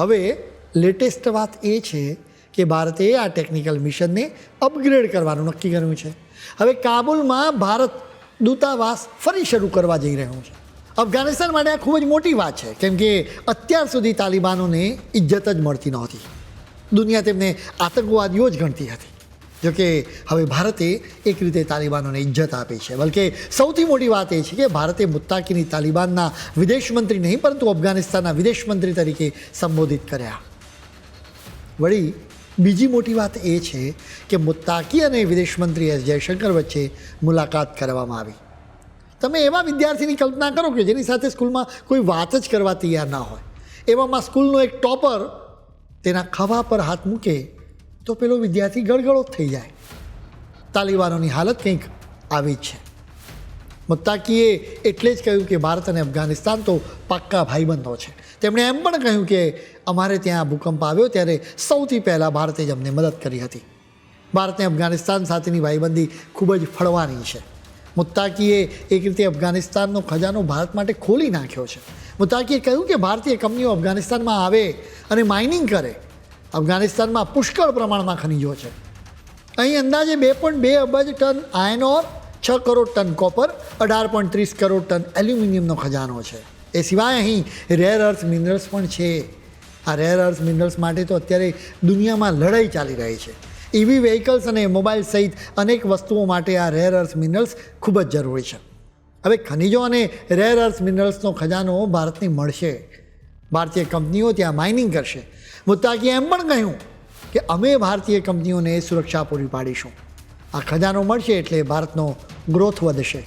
હવે લેટેસ્ટ વાત એ છે કે ભારતે આ ટેકનિકલ મિશનને અપગ્રેડ કરવાનું નક્કી કર્યું છે. હવે કાબુલમાં ભારત દૂતાવાસ ફરી શરૂ કરવા જઈ રહ્યું છે. અફઘાનિસ્તાન માટે આ ખૂબ જ મોટી વાત છે, કેમ કે અત્યાર સુધી તાલિબાનોને ઇજ્જત જ મળતી નહોતી. દુનિયા તેમને આતંકવાદીઓ જ ગણતી હતી. જોકે હવે ભારતે એક રીતે તાલિબાનોને ઇજ્જત આપી છે. બલકે સૌથી મોટી વાત એ છે કે ભારતે મુત્તાકીની તાલિબાનના વિદેશ મંત્રી નહીં, પરંતુ અફઘાનિસ્તાનના વિદેશમંત્રી તરીકે સંબોધિત કર્યા. વળી બીજી મોટી વાત એ છે કે મુત્તાકી અને વિદેશ મંત્રી એસ જયશંકર વચ્ચે મુલાકાત કરવામાં આવી. તમે એવા વિદ્યાર્થીની કલ્પના કરો કે જેની સાથે સ્કૂલમાં કોઈ વાત જ કરવા તૈયાર ના હોય. એવામાં સ્કૂલનો એક ટોપર તેના ખભા પર હાથ મૂકે તો પેલો વિદ્યાર્થી ગળગળો થઈ જાય. તાલિબાનોની હાલત કંઈક આવી છે. મુત્તાકીએ એટલે જ કહ્યું કે ભારત અને અફઘાનિસ્તાન તો પાક્કા ભાઈબંધો છે. તેમણે એમ પણ કહ્યું કે અમારે ત્યાં ભૂકંપ આવ્યો ત્યારે સૌથી પહેલાં ભારતે જ અમને મદદ કરી હતી. ભારતને અફઘાનિસ્તાન સાથેની ભાઈબંધી ખૂબ જ ફળવાની છે. મુત્તાકીએ એક રીતે અફઘાનિસ્તાનનો ખજાનો ભારત માટે ખોલી નાખ્યો છે. મુત્તાકીએ કહ્યું કે ભારતીય કંપનીઓ અફઘાનિસ્તાનમાં આવે અને માઇનિંગ કરે. અફઘાનિસ્તાનમાં પુષ્કળ પ્રમાણમાં ખનિજો છે. અહીં અંદાજે બે પોઈન્ટ બે અબજ ટન આયર્ન ઓર છ કરોડ ટન કોપર અઢાર પોઈન્ટ ત્રીસ કરોડ ટન એલ્યુમિનિયમનો ખજાનો છે. એ સિવાય અહીં રેર અર્થ મિનરલ્સ પણ છે. આ રેર અર્થ મિનરલ્સ માટે તો અત્યારે દુનિયામાં લડાઈ ચાલી રહી છે. ઇવી વ્હીકલ્સ અને મોબાઈલ સહિત અનેક વસ્તુઓ માટે આ રેર અર્થ મિનરલ્સ ખૂબ જ જરૂરી છે. હવે ખનિજો અને રેર અર્થ મિનરલ્સનો ખજાનો ભારતને મળશે. ભારતીય કંપનીઓ ત્યાં માઇનિંગ કરશે. મુત્તાકીએ એમ પણ કહ્યું કે અમે ભારતીય કંપનીઓને સુરક્ષા પૂરી પાડીશું. આ ખજાનો મળશે એટલે ભારતનો ગ્રોથ વધશે.